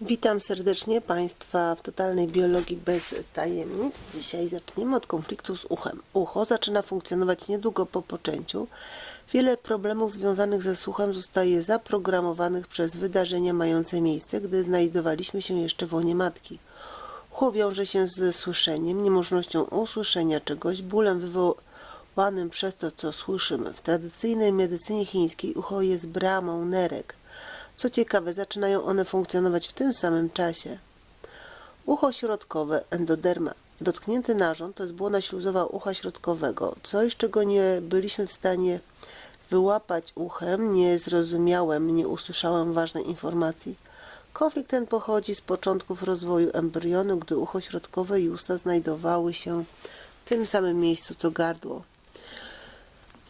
Witam serdecznie Państwa w totalnej biologii bez tajemnic. Dzisiaj zaczniemy od konfliktu z uchem. Ucho zaczyna funkcjonować niedługo po poczęciu. Wiele problemów związanych ze słuchem zostaje zaprogramowanych przez wydarzenia mające miejsce, gdy znajdowaliśmy się jeszcze w łonie matki. Ucho wiąże się ze słyszeniem, niemożnością usłyszenia czegoś, bólem wywołanym przez to, co słyszymy. W tradycyjnej medycynie chińskiej ucho jest bramą nerek. Co ciekawe, zaczynają one funkcjonować w tym samym czasie. Ucho środkowe, endoderma. Dotknięty narząd to jest błona śluzowa ucha środkowego. Coś, czego nie byliśmy w stanie wyłapać uchem, nie zrozumiałem, nie usłyszałem ważnej informacji. Konflikt ten pochodzi z początków rozwoju embrionu, gdy ucho środkowe i usta znajdowały się w tym samym miejscu co gardło.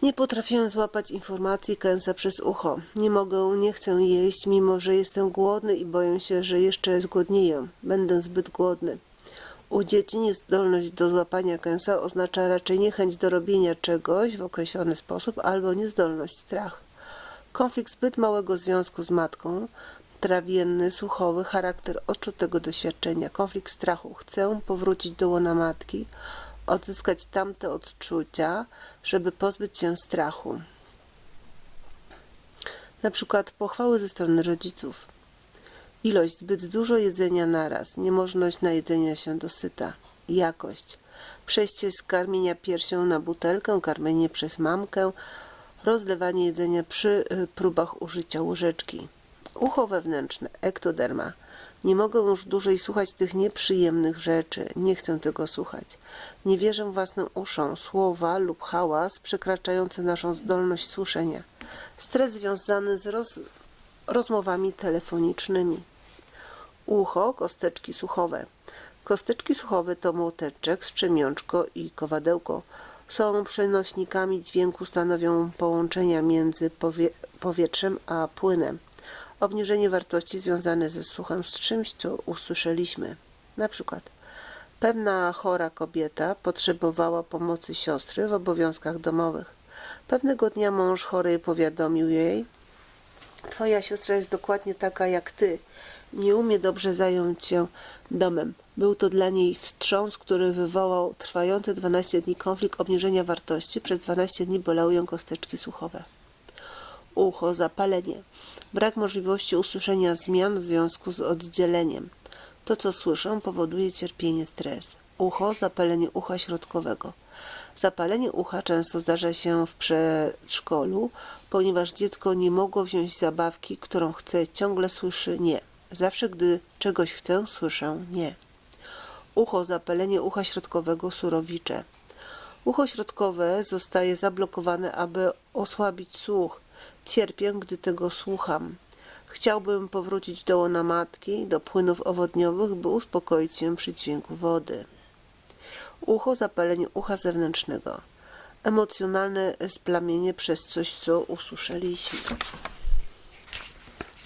Nie potrafię złapać informacji kęsa przez ucho. Nie mogę, nie chcę jeść, mimo że jestem głodny i boję się, że jeszcze zgłodnieję. Będę zbyt głodny. U dzieci niezdolność do złapania kęsa oznacza raczej niechęć do robienia czegoś w określony sposób albo niezdolność, strach. Konflikt zbyt małego związku z matką, trawienny, słuchowy, charakter odczutego doświadczenia, konflikt strachu. Chcę powrócić do łona matki, odzyskać tamte odczucia, żeby pozbyć się strachu. Na przykład pochwały ze strony rodziców. Ilość zbyt dużo jedzenia naraz, niemożność najedzenia się dosyta, jakość, przejście z karmienia piersią na butelkę, karmienie przez mamkę, rozlewanie jedzenia przy y, próbach użycia łyżeczki. Ucho wewnętrzne, ektoderma. Nie mogę już dłużej słuchać tych nieprzyjemnych rzeczy. Nie chcę tego słuchać. Nie wierzę własnym uszom. Słowa lub hałas przekraczające naszą zdolność słyszenia. Stres związany z roz, rozmowami telefonicznymi. Ucho, kosteczki słuchowe. Kosteczki słuchowe to młoteczek, strzemiączko i kowadełko. Są przenośnikami dźwięku, stanowią połączenia między powie powietrzem a płynem obniżenie wartości związane ze słuchem z czymś, co usłyszeliśmy. Na przykład pewna chora kobieta potrzebowała pomocy siostry w obowiązkach domowych. Pewnego dnia mąż chorej powiadomił jej Twoja siostra jest dokładnie taka jak ty. Nie umie dobrze zająć się domem. Był to dla niej wstrząs, który wywołał trwający 12 dni konflikt obniżenia wartości. Przez 12 dni bolały ją kosteczki słuchowe ucho, zapalenie, brak możliwości usłyszenia zmian w związku z oddzieleniem. To, co słyszę, powoduje cierpienie, stres. Ucho, zapalenie ucha środkowego. Zapalenie ucha często zdarza się w przedszkolu, ponieważ dziecko nie mogło wziąć zabawki, którą chce, ciągle słyszy nie. Zawsze, gdy czegoś chcę, słyszę nie. Ucho, zapalenie ucha środkowego, surowicze. Ucho środkowe zostaje zablokowane, aby osłabić słuch. Cierpię, gdy tego słucham. Chciałbym powrócić do łona matki, do płynów owodniowych, by uspokoić się przy dźwięku wody. Ucho, zapalenie ucha zewnętrznego. Emocjonalne splamienie przez coś, co usłyszeliśmy.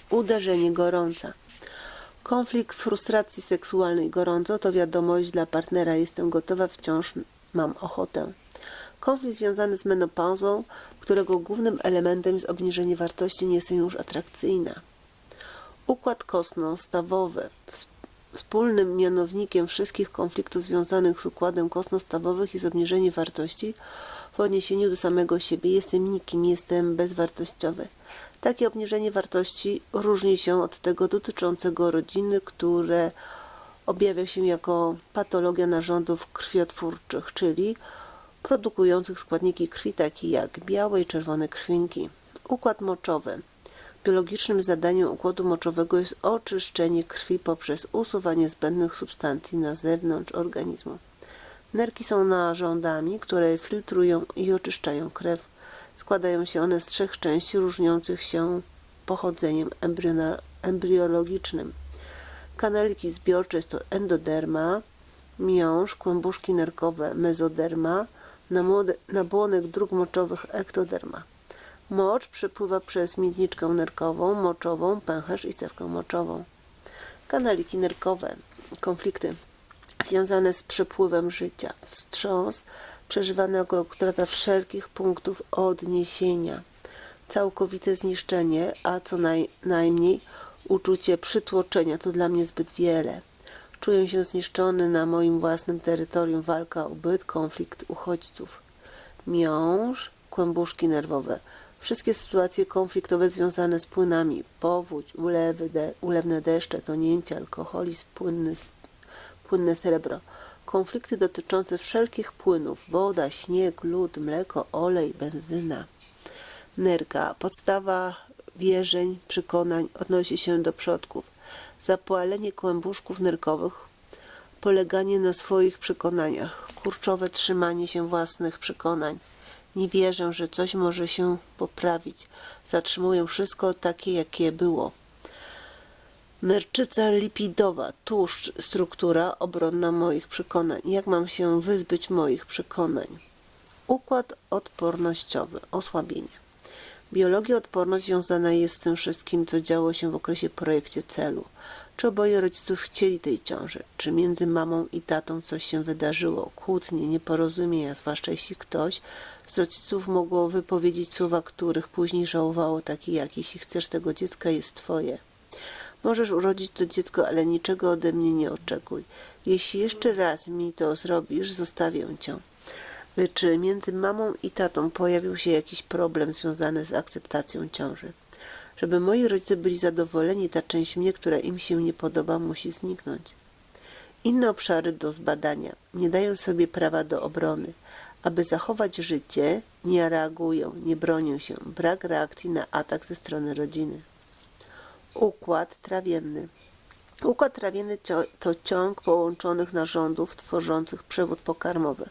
Uderzenie gorąca. Konflikt frustracji seksualnej gorąco to wiadomość dla partnera. Jestem gotowa, wciąż mam ochotę. Konflikt związany z menopauzą, którego głównym elementem jest obniżenie wartości, nie jest już atrakcyjna. Układ kostno-stawowy. Wspólnym mianownikiem wszystkich konfliktów związanych z układem kostno-stawowym jest obniżenie wartości w odniesieniu do samego siebie. Jestem nikim, jestem bezwartościowy. Takie obniżenie wartości różni się od tego dotyczącego rodziny, które objawia się jako patologia narządów krwiotwórczych, czyli produkujących składniki krwi takie jak białe i czerwone krwinki. Układ moczowy. Biologicznym zadaniem układu moczowego jest oczyszczenie krwi poprzez usuwanie zbędnych substancji na zewnątrz organizmu. Nerki są narządami, które filtrują i oczyszczają krew. Składają się one z trzech części różniących się pochodzeniem embriologicznym. Kanaliki zbiorcze to endoderma, miąższ, kłębuszki nerkowe mezoderma, nabłonek dróg moczowych ektoderma. Mocz przepływa przez miedniczkę nerkową, moczową, pęcherz i cewkę moczową. Kanaliki nerkowe. Konflikty związane z przepływem życia. Wstrząs przeżywanego utrata wszelkich punktów odniesienia. Całkowite zniszczenie, a co naj, najmniej Uczucie przytłoczenia to dla mnie zbyt wiele. Czuję się zniszczony na moim własnym terytorium, walka o byt, konflikt uchodźców. Miąższ, kłębuszki nerwowe. Wszystkie sytuacje konfliktowe związane z płynami, powódź, ulewy, de, ulewne deszcze, tonięcie, alkoholizm, płynny, płynne srebro. Konflikty dotyczące wszelkich płynów, woda, śnieg, lód, mleko, olej, benzyna. Nerka, podstawa wierzeń, przekonań odnosi się do przodków. Zapalenie kłębuszków nerkowych, poleganie na swoich przekonaniach, kurczowe trzymanie się własnych przekonań. Nie wierzę, że coś może się poprawić. Zatrzymuję wszystko takie, jakie było. Nerczyca lipidowa, tłuszcz, struktura obronna moich przekonań. Jak mam się wyzbyć moich przekonań? Układ odpornościowy, osłabienie. Biologia odporność związana jest z tym wszystkim, co działo się w okresie projekcie celu. Czy oboje rodziców chcieli tej ciąży? Czy między mamą i tatą coś się wydarzyło? Kłótnie, nieporozumienia, zwłaszcza jeśli ktoś z rodziców mogło wypowiedzieć słowa, których później żałowało, takie jak jeśli chcesz tego dziecka, jest twoje. Możesz urodzić to dziecko, ale niczego ode mnie nie oczekuj. Jeśli jeszcze raz mi to zrobisz, zostawię cię. Czy między mamą i tatą pojawił się jakiś problem związany z akceptacją ciąży? Żeby moi rodzice byli zadowoleni, ta część mnie, która im się nie podoba, musi zniknąć. Inne obszary do zbadania nie dają sobie prawa do obrony. Aby zachować życie, nie reagują, nie bronią się. Brak reakcji na atak ze strony rodziny. Układ trawienny. Układ trawienny to ciąg połączonych narządów tworzących przewód pokarmowy.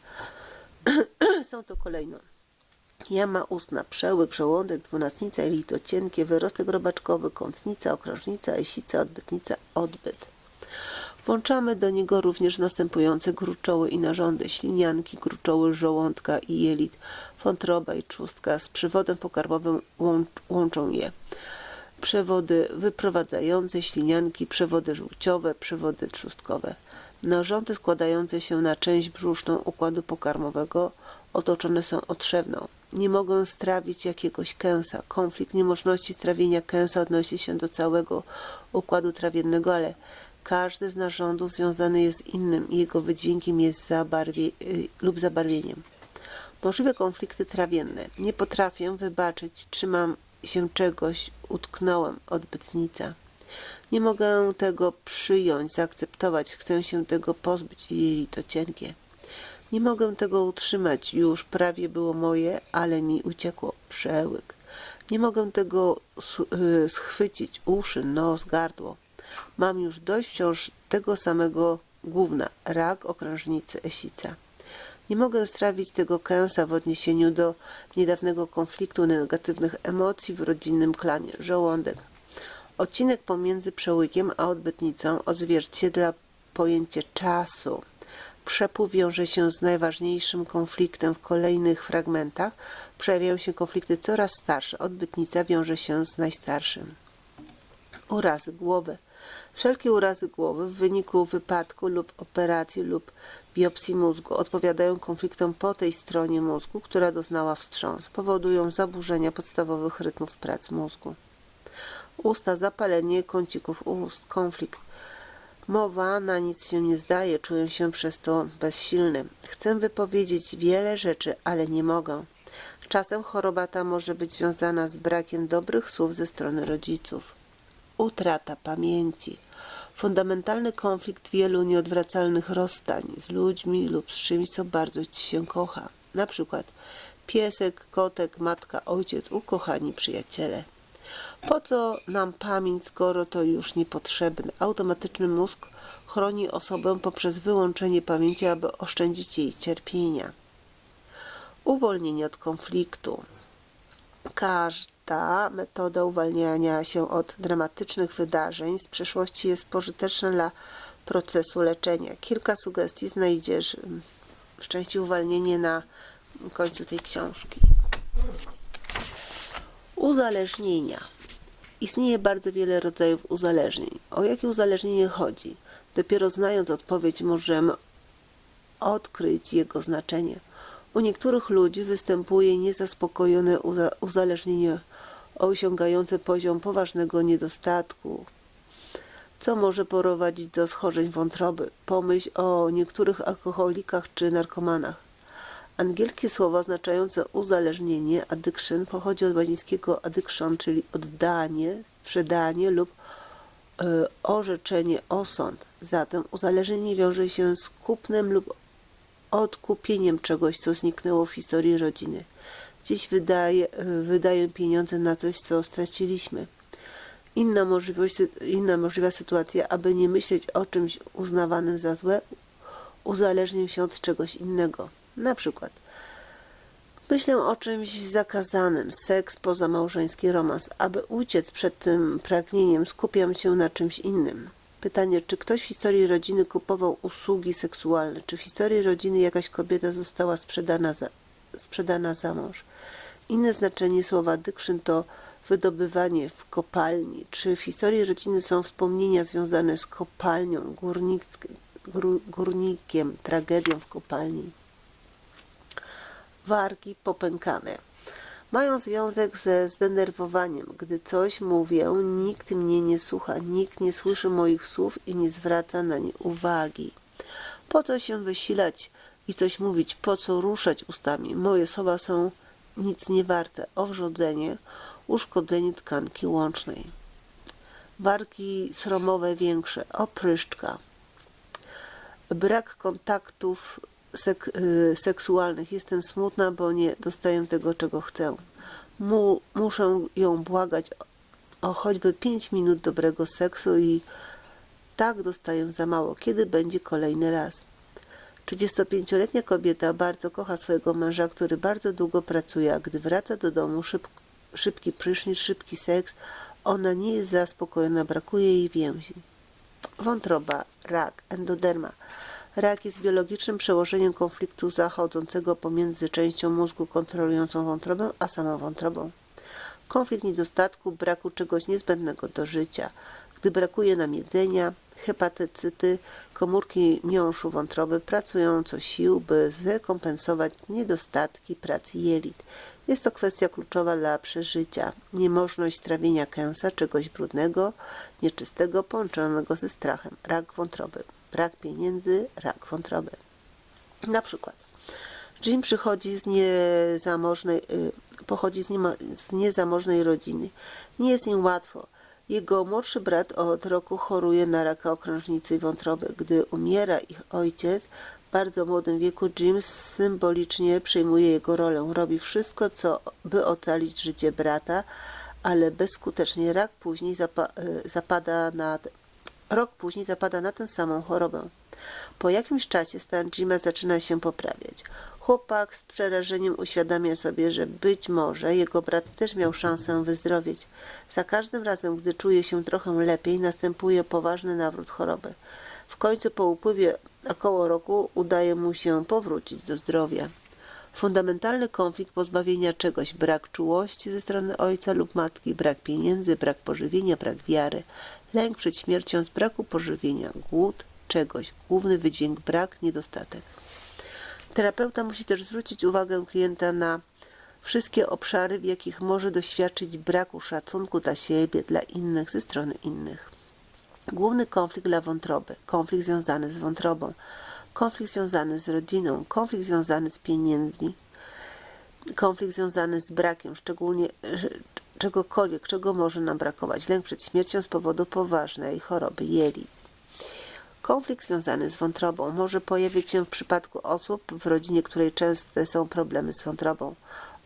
Są to kolejno. Jama ustna, przełyk, żołądek, dwunastnica, jelito cienkie, wyrostek robaczkowy, kątnica, okrążnica, esica, odbytnica, odbyt. Włączamy do niego również następujące gruczoły i narządy, ślinianki, gruczoły żołądka i jelit, wątroba i trzustka. Z przewodem pokarmowym łączą je. Przewody wyprowadzające ślinianki, przewody żółciowe, przewody trzustkowe. Narządy składające się na część brzuszną układu pokarmowego otoczone są otrzewną. Nie mogą strawić jakiegoś kęsa. Konflikt niemożności strawienia kęsa odnosi się do całego układu trawiennego, ale każdy z narządów związany jest z innym i jego wydźwiękiem jest zabarwie, y, lub zabarwieniem. Możliwe konflikty trawienne. Nie potrafię wybaczyć, trzymam się czegoś, utknąłem, odbytnica. Nie mogę tego przyjąć, zaakceptować, chcę się tego pozbyć, i to cienkie. Nie mogę tego utrzymać, już prawie było moje, ale mi uciekło przełyk. Nie mogę tego y, schwycić, uszy, nos, gardło. Mam już dość wciąż tego samego główna, rak okrężnicy, esica. Nie mogę strawić tego kęsa w odniesieniu do niedawnego konfliktu negatywnych emocji w rodzinnym klanie, żołądek. Odcinek pomiędzy przełykiem a odbytnicą odzwierciedla pojęcie czasu. Przepływ wiąże się z najważniejszym konfliktem w kolejnych fragmentach. Przejawiają się konflikty coraz starsze. Odbytnica wiąże się z najstarszym. Urazy głowy. Wszelkie urazy głowy w wyniku wypadku lub operacji lub biopsji mózgu odpowiadają konfliktom po tej stronie mózgu, która doznała wstrząs. Powodują zaburzenia podstawowych rytmów prac mózgu. Usta, zapalenie kącików ust, konflikt. Mowa na nic się nie zdaje, czuję się przez to bezsilny. Chcę wypowiedzieć wiele rzeczy, ale nie mogę. Czasem choroba ta może być związana z brakiem dobrych słów ze strony rodziców. Utrata pamięci. Fundamentalny konflikt wielu nieodwracalnych rozstań z ludźmi lub z czymś, co bardzo ci się kocha. Na przykład piesek, kotek, matka, ojciec, ukochani przyjaciele. Po co nam pamięć, skoro to już niepotrzebne? Automatyczny mózg chroni osobę poprzez wyłączenie pamięci, aby oszczędzić jej cierpienia. Uwolnienie od konfliktu. Każda metoda uwalniania się od dramatycznych wydarzeń z przeszłości jest pożyteczna dla procesu leczenia. Kilka sugestii znajdziesz w części uwalnienie na końcu tej książki. Uzależnienia. Istnieje bardzo wiele rodzajów uzależnień. O jakie uzależnienie chodzi? Dopiero znając odpowiedź możemy odkryć jego znaczenie. U niektórych ludzi występuje niezaspokojone uzależnienie osiągające poziom poważnego niedostatku, co może prowadzić do schorzeń wątroby. Pomyśl o niektórych alkoholikach czy narkomanach. Angielskie słowo oznaczające uzależnienie, addiction, pochodzi od łacińskiego addiction, czyli oddanie, sprzedanie lub y, orzeczenie, osąd. Zatem uzależnienie wiąże się z kupnem lub odkupieniem czegoś, co zniknęło w historii rodziny. Dziś wydaje, wydają pieniądze na coś, co straciliśmy. Inna, możliwość, inna możliwa sytuacja, aby nie myśleć o czymś uznawanym za złe, uzależnię się od czegoś innego. Na przykład myślę o czymś zakazanym, seks, pozamałżeński romans. Aby uciec przed tym pragnieniem, skupiam się na czymś innym. Pytanie, czy ktoś w historii rodziny kupował usługi seksualne? Czy w historii rodziny jakaś kobieta została sprzedana za, sprzedana za mąż? Inne znaczenie słowa addiction to wydobywanie w kopalni. Czy w historii rodziny są wspomnienia związane z kopalnią, górnik, górnikiem, tragedią w kopalni? Wargi popękane. Mają związek ze zdenerwowaniem. Gdy coś mówię, nikt mnie nie słucha, nikt nie słyszy moich słów i nie zwraca na nie uwagi. Po co się wysilać i coś mówić? Po co ruszać ustami? Moje słowa są nic nie warte. Owrzodzenie, uszkodzenie tkanki łącznej. Warki sromowe większe, opryszczka. Brak kontaktów sek y, seksualnych. Jestem smutna, bo nie dostaję tego, czego chcę. Mu muszę ją błagać o choćby pięć minut dobrego seksu i tak dostaję za mało. Kiedy będzie kolejny raz? 35-letnia kobieta bardzo kocha swojego męża, który bardzo długo pracuje, a gdy wraca do domu, szyb, szybki prysznic, szybki seks, ona nie jest zaspokojona, brakuje jej więzi. Wątroba, rak, endoderma. Rak jest biologicznym przełożeniem konfliktu zachodzącego pomiędzy częścią mózgu kontrolującą wątrobę, a samą wątrobą. Konflikt niedostatku, braku czegoś niezbędnego do życia. Gdy brakuje nam jedzenia, hepatycyty, komórki miąższu wątroby pracują co sił, by zrekompensować niedostatki pracy jelit. Jest to kwestia kluczowa dla przeżycia. Niemożność strawienia kęsa, czegoś brudnego, nieczystego, połączonego ze strachem. Rak wątroby. Brak pieniędzy, rak wątroby. Na przykład Jim przychodzi z niezamożnej, y, pochodzi z, niema, z niezamożnej rodziny. Nie jest im łatwo. Jego młodszy brat od roku choruje na raka okrążnicy i wątroby. Gdy umiera ich ojciec, w bardzo młodym wieku Jim symbolicznie przejmuje jego rolę. Robi wszystko, co by ocalić życie brata, ale bezskutecznie rak później zapa y, zapada na Rok później zapada na tę samą chorobę. Po jakimś czasie stan Jima zaczyna się poprawiać. Chłopak z przerażeniem uświadamia sobie, że być może jego brat też miał szansę wyzdrowieć. Za każdym razem, gdy czuje się trochę lepiej, następuje poważny nawrót choroby. W końcu po upływie około roku udaje mu się powrócić do zdrowia. Fundamentalny konflikt pozbawienia czegoś, brak czułości ze strony ojca lub matki, brak pieniędzy, brak pożywienia, brak wiary, lęk przed śmiercią z braku pożywienia, głód czegoś, główny wydźwięk brak, niedostatek. Terapeuta musi też zwrócić uwagę klienta na wszystkie obszary, w jakich może doświadczyć braku szacunku dla siebie, dla innych, ze strony innych. Główny konflikt dla wątroby, konflikt związany z wątrobą, konflikt związany z rodziną, konflikt związany z pieniędzmi, konflikt związany z brakiem, szczególnie czegokolwiek, czego może nam brakować. Lęk przed śmiercią z powodu poważnej choroby jelit. Konflikt związany z wątrobą może pojawić się w przypadku osób w rodzinie, której częste są problemy z wątrobą.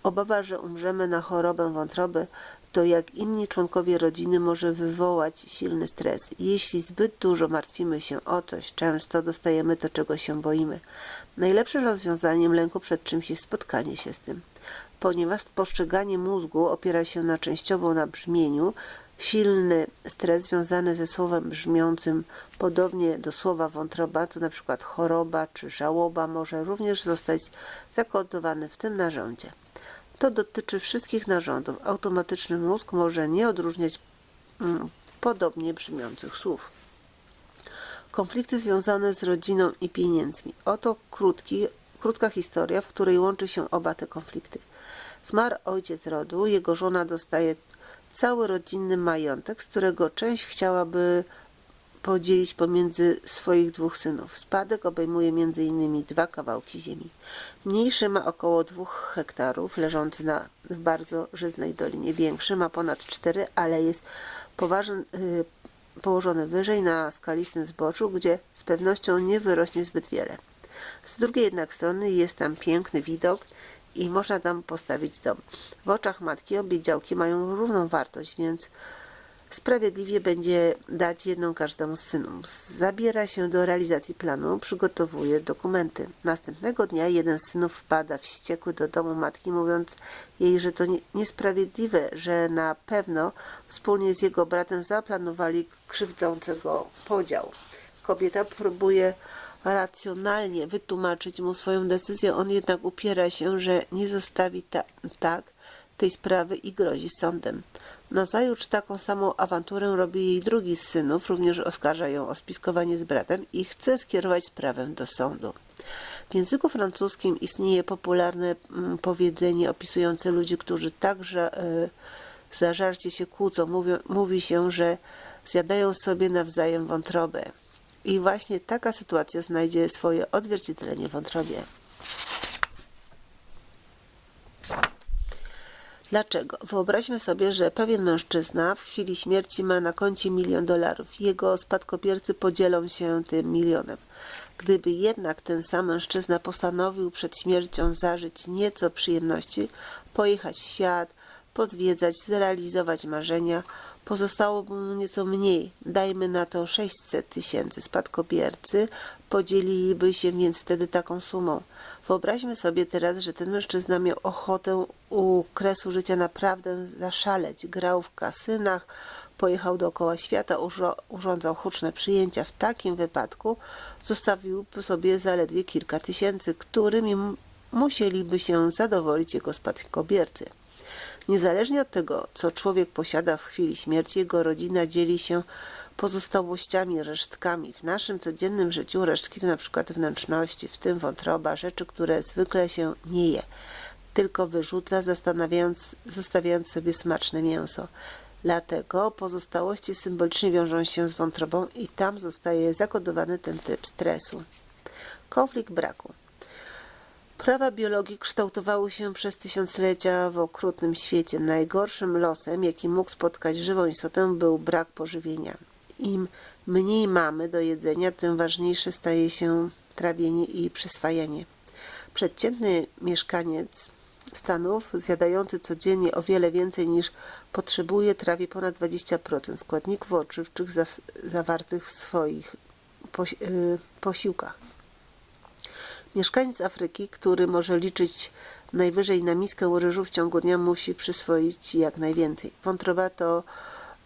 Obawa, że umrzemy na chorobę wątroby, to jak inni członkowie rodziny może wywołać silny stres. Jeśli zbyt dużo martwimy się o coś, często dostajemy to, czego się boimy. Najlepszym rozwiązaniem lęku przed czymś jest spotkanie się z tym. Ponieważ postrzeganie mózgu opiera się na częściowo na brzmieniu, silny stres związany ze słowem brzmiącym podobnie do słowa wątroba, to na przykład choroba czy żałoba może również zostać zakodowany w tym narządzie. To dotyczy wszystkich narządów. Automatyczny mózg może nie odróżniać mm, podobnie brzmiących słów. Konflikty związane z rodziną i pieniędzmi. Oto krótki, krótka historia, w której łączy się oba te konflikty. Zmarł ojciec rodu, jego żona dostaje cały rodzinny majątek, z którego część chciałaby podzielić pomiędzy swoich dwóch synów. Spadek obejmuje m.in. dwa kawałki ziemi. Mniejszy ma około dwóch hektarów, leżący na, w bardzo żyznej dolinie. Większy ma ponad cztery, ale jest poważny, y, położony wyżej na skalistym zboczu, gdzie z pewnością nie wyrośnie zbyt wiele. Z drugiej jednak strony jest tam piękny widok i można tam postawić dom. W oczach matki obie działki mają równą wartość, więc Sprawiedliwie będzie dać jedną każdemu z synów. Zabiera się do realizacji planu, przygotowuje dokumenty. Następnego dnia jeden z synów wpada wściekły do domu matki, mówiąc jej, że to niesprawiedliwe, że na pewno wspólnie z jego bratem zaplanowali krzywdzący go podział. Kobieta próbuje racjonalnie wytłumaczyć mu swoją decyzję, on jednak upiera się, że nie zostawi ta tak tej sprawy i grozi sądem. Nazajutrz taką samą awanturę robi jej drugi z synów, również oskarża ją o spiskowanie z bratem i chce skierować sprawę do sądu. W języku francuskim istnieje popularne mm, powiedzenie opisujące ludzi, którzy także zażarcie się kłócą. Mówi, mówi się, że zjadają sobie nawzajem wątrobę. I właśnie taka sytuacja znajdzie swoje odzwierciedlenie w wątrobie. Dlaczego? Wyobraźmy sobie, że pewien mężczyzna w chwili śmierci ma na koncie milion dolarów. Jego spadkobiercy podzielą się tym milionem. Gdyby jednak ten sam mężczyzna postanowił przed śmiercią zażyć nieco przyjemności, pojechać w świat, pozwiedzać, zrealizować marzenia, pozostałoby mu nieco mniej, dajmy na to 600 tysięcy spadkobiercy, podzieliliby się więc wtedy taką sumą. Wyobraźmy sobie teraz, że ten mężczyzna miał ochotę u kresu życia naprawdę zaszaleć, grał w kasynach, pojechał dookoła świata, urządzał huczne przyjęcia. W takim wypadku zostawiłby sobie zaledwie kilka tysięcy, którymi musieliby się zadowolić jego spadkobiercy. Niezależnie od tego, co człowiek posiada w chwili śmierci, jego rodzina dzieli się pozostałościami, resztkami. W naszym codziennym życiu resztki to na przykład wnętrzności, w tym wątroba, rzeczy, które zwykle się nie je, tylko wyrzuca, zostawiając sobie smaczne mięso. Dlatego pozostałości symbolicznie wiążą się z wątrobą i tam zostaje zakodowany ten typ stresu. Konflikt braku. Prawa biologii kształtowały się przez tysiąclecia w okrutnym świecie. Najgorszym losem, jaki mógł spotkać żywą istotę, był brak pożywienia. Im mniej mamy do jedzenia, tym ważniejsze staje się trawienie i przyswajanie. Przeciętny mieszkaniec Stanów, zjadający codziennie o wiele więcej niż potrzebuje, trawi ponad 20% składników odżywczych zawartych w swoich y, posiłkach. Mieszkaniec Afryki, który może liczyć najwyżej na miskę ryżu w ciągu dnia, musi przyswoić jak najwięcej. Wątroba to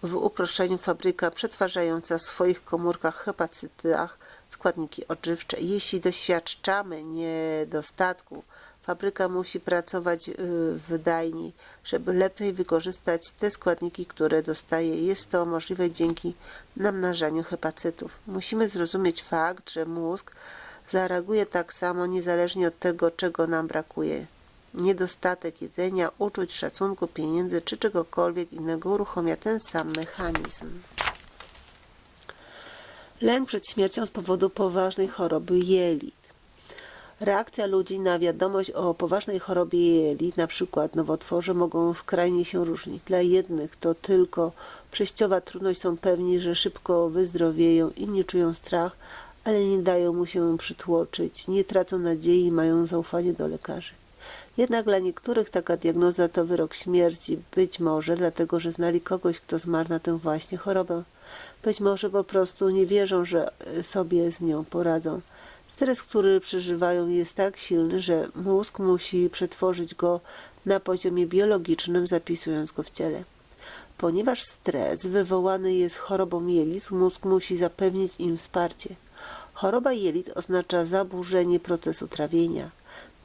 w uproszczeniu fabryka przetwarzająca w swoich komórkach hepacytach składniki odżywcze. Jeśli doświadczamy niedostatku, fabryka musi pracować y, wydajniej, żeby lepiej wykorzystać te składniki, które dostaje. Jest to możliwe dzięki namnażaniu hepacytów. Musimy zrozumieć fakt, że mózg zareaguje tak samo niezależnie od tego, czego nam brakuje. Niedostatek jedzenia, uczuć, szacunku, pieniędzy czy czegokolwiek innego uruchamia ten sam mechanizm. Lęk przed śmiercią z powodu poważnej choroby jelit. Reakcja ludzi na wiadomość o poważnej chorobie jelit, na przykład nowotworze, mogą skrajnie się różnić. Dla jednych to tylko przejściowa trudność, są pewni, że szybko wyzdrowieją, inni czują strach, ale nie dają mu się przytłoczyć, nie tracą nadziei i mają zaufanie do lekarzy. Jednak dla niektórych taka diagnoza to wyrok śmierci, być może dlatego, że znali kogoś, kto zmarł na tę właśnie chorobę. Być może po prostu nie wierzą, że sobie z nią poradzą. Stres, który przeżywają jest tak silny, że mózg musi przetworzyć go na poziomie biologicznym, zapisując go w ciele. Ponieważ stres wywołany jest chorobą jelit, mózg musi zapewnić im wsparcie. Choroba jelit oznacza zaburzenie procesu trawienia.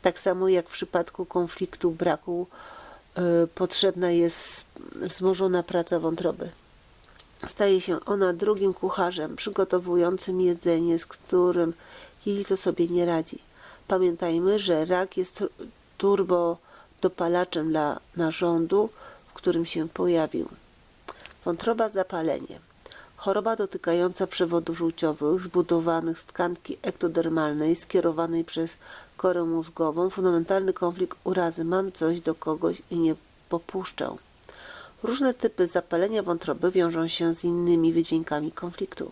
Tak samo jak w przypadku konfliktu braku y, potrzebna jest wzmożona praca wątroby. Staje się ona drugim kucharzem przygotowującym jedzenie, z którym jelito sobie nie radzi. Pamiętajmy, że rak jest turbodopalaczem dla narządu, w którym się pojawił. Wątroba zapalenie. Choroba dotykająca przewodów żółciowych zbudowanych z tkanki ektodermalnej skierowanej przez korę mózgową. Fundamentalny konflikt urazy. Mam coś do kogoś i nie popuszczę. Różne typy zapalenia wątroby wiążą się z innymi wydźwiękami konfliktu.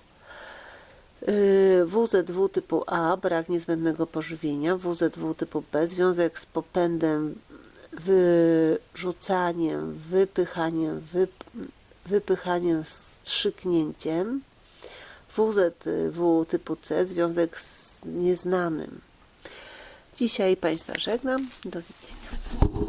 Yy, WZW typu A, brak niezbędnego pożywienia, WZW typu B, związek z popędem, wyrzucaniem, wypychaniem, wyp wypychaniem, strzyknięciem, WZW typu C, związek z nieznanym. Dzisiaj Państwa żegnam. Do widzenia.